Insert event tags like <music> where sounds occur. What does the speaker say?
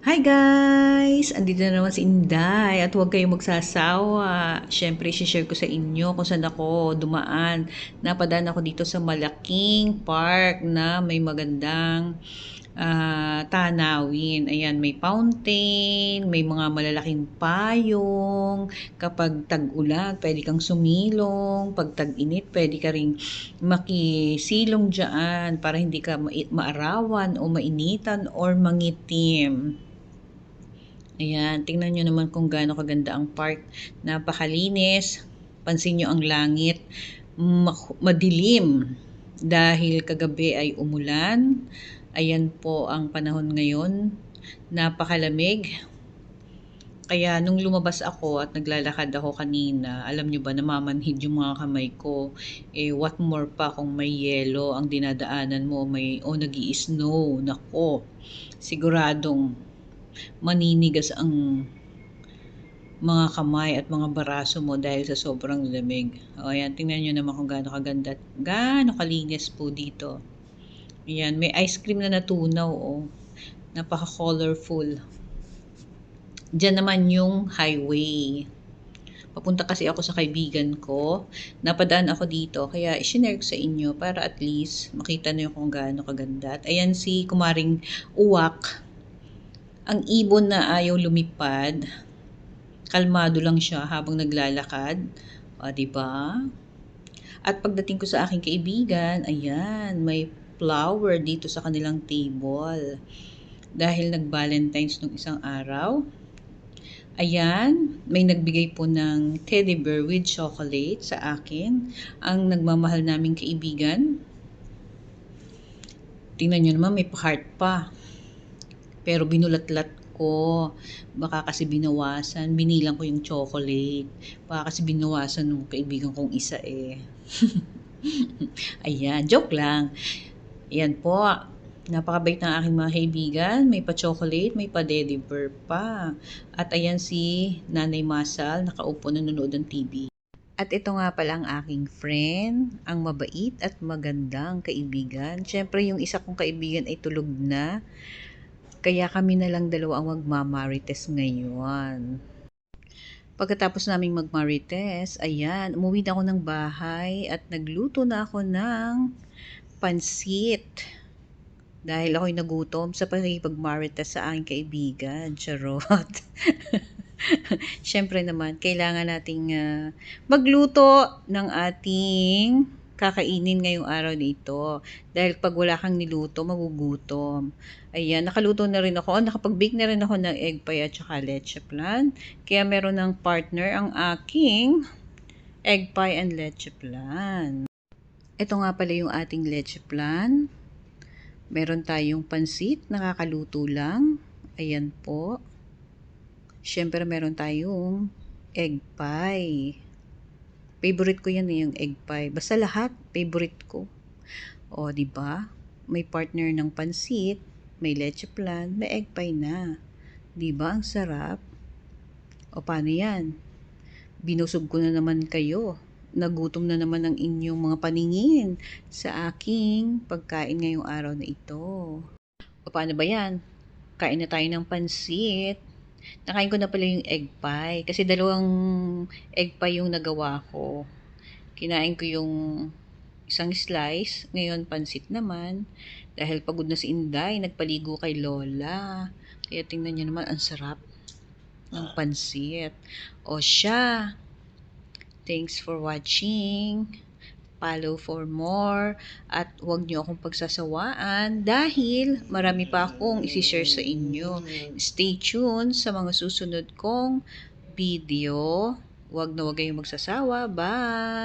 Hi guys! Andito na naman si Inday at huwag kayong magsasawa. Siyempre, share ko sa inyo kung saan ako dumaan. Napadaan ako dito sa malaking park na may magandang uh, tanawin. Ayan, may fountain, may mga malalaking payong. Kapag tag-ulan, pwede kang sumilong. Pag tag-init, pwede ka ring makisilong dyan para hindi ka ma- maarawan o mainitan or mangitim. Ayan, tingnan nyo naman kung gaano kaganda ang park. Napakalinis. Pansin nyo ang langit. Madilim. Dahil kagabi ay umulan. Ayan po ang panahon ngayon. Napakalamig. Kaya nung lumabas ako at naglalakad ako kanina, alam nyo ba, namamanhid yung mga kamay ko. Eh, what more pa kung may yelo ang dinadaanan mo may, o nag snow Nako, siguradong maninigas ang mga kamay at mga baraso mo dahil sa sobrang lamig. O ayan, tingnan nyo naman kung gaano kaganda gaano kalinis po dito. Ayan, may ice cream na natunaw o. Napaka-colorful. Diyan naman yung highway. Papunta kasi ako sa kaibigan ko. Napadaan ako dito. Kaya isinare ko sa inyo para at least makita nyo kung gaano kaganda. At ayan si Kumaring Uwak ang ibon na ayaw lumipad, kalmado lang siya habang naglalakad. O, ba? At pagdating ko sa aking kaibigan, ayan, may flower dito sa kanilang table. Dahil nag-Valentine's nung isang araw. Ayan, may nagbigay po ng teddy bear with chocolate sa akin. Ang nagmamahal naming kaibigan. Tingnan nyo naman, may heart pa. Pero binulatlat ko. Baka kasi binawasan. Binilang ko yung chocolate. Baka kasi binawasan ng kaibigan kong isa eh. <laughs> Ayan, joke lang. Ayan po. Napakabait ng aking mga kaibigan. May pa-chocolate, may pa-daddy bear pa. At ayan si Nanay Masal, nakaupo nanonood ng TV. At ito nga pala ang aking friend, ang mabait at magandang kaibigan. Siyempre, yung isa kong kaibigan ay tulog na. Kaya kami na lang dalawa ang magmamarites ngayon. Pagkatapos naming magmarites, ayan, umuwi na ako ng bahay at nagluto na ako ng pansit. Dahil ako'y nagutom sa pagmarites sa aking kaibigan. Charot. <laughs> Siyempre naman, kailangan nating uh, magluto ng ating kakainin ngayong araw nito. Dahil pag wala kang niluto, magugutom. Ayan, nakaluto na rin ako. Oh, nakapag-bake na rin ako ng egg pie at saka leche plan. Kaya meron ng partner ang aking egg pie and leche plan. Ito nga pala yung ating leche plan. Meron tayong pansit, nakakaluto lang. Ayan po. Siyempre meron tayong egg pie. Favorite ko yan eh, yung egg pie. Basta lahat, favorite ko. O, di ba? May partner ng pansit, may leche plan, may egg pie na. Di ba? Ang sarap. O, paano yan? Binusog ko na naman kayo. Nagutom na naman ang inyong mga paningin sa aking pagkain ngayong araw na ito. O, paano ba yan? Kain na tayo ng pansit Nakain ko na pala yung egg pie. Kasi dalawang egg pie yung nagawa ko. Kinain ko yung isang slice. Ngayon, pansit naman. Dahil pagod na si Inday, nagpaligo kay Lola. Kaya tingnan niyo naman, ang sarap ng pansit. O siya. Thanks for watching follow for more at huwag niyo akong pagsasawaan dahil marami pa akong isi-share sa inyo. Stay tuned sa mga susunod kong video. Huwag na huwag kayong magsasawa. Bye!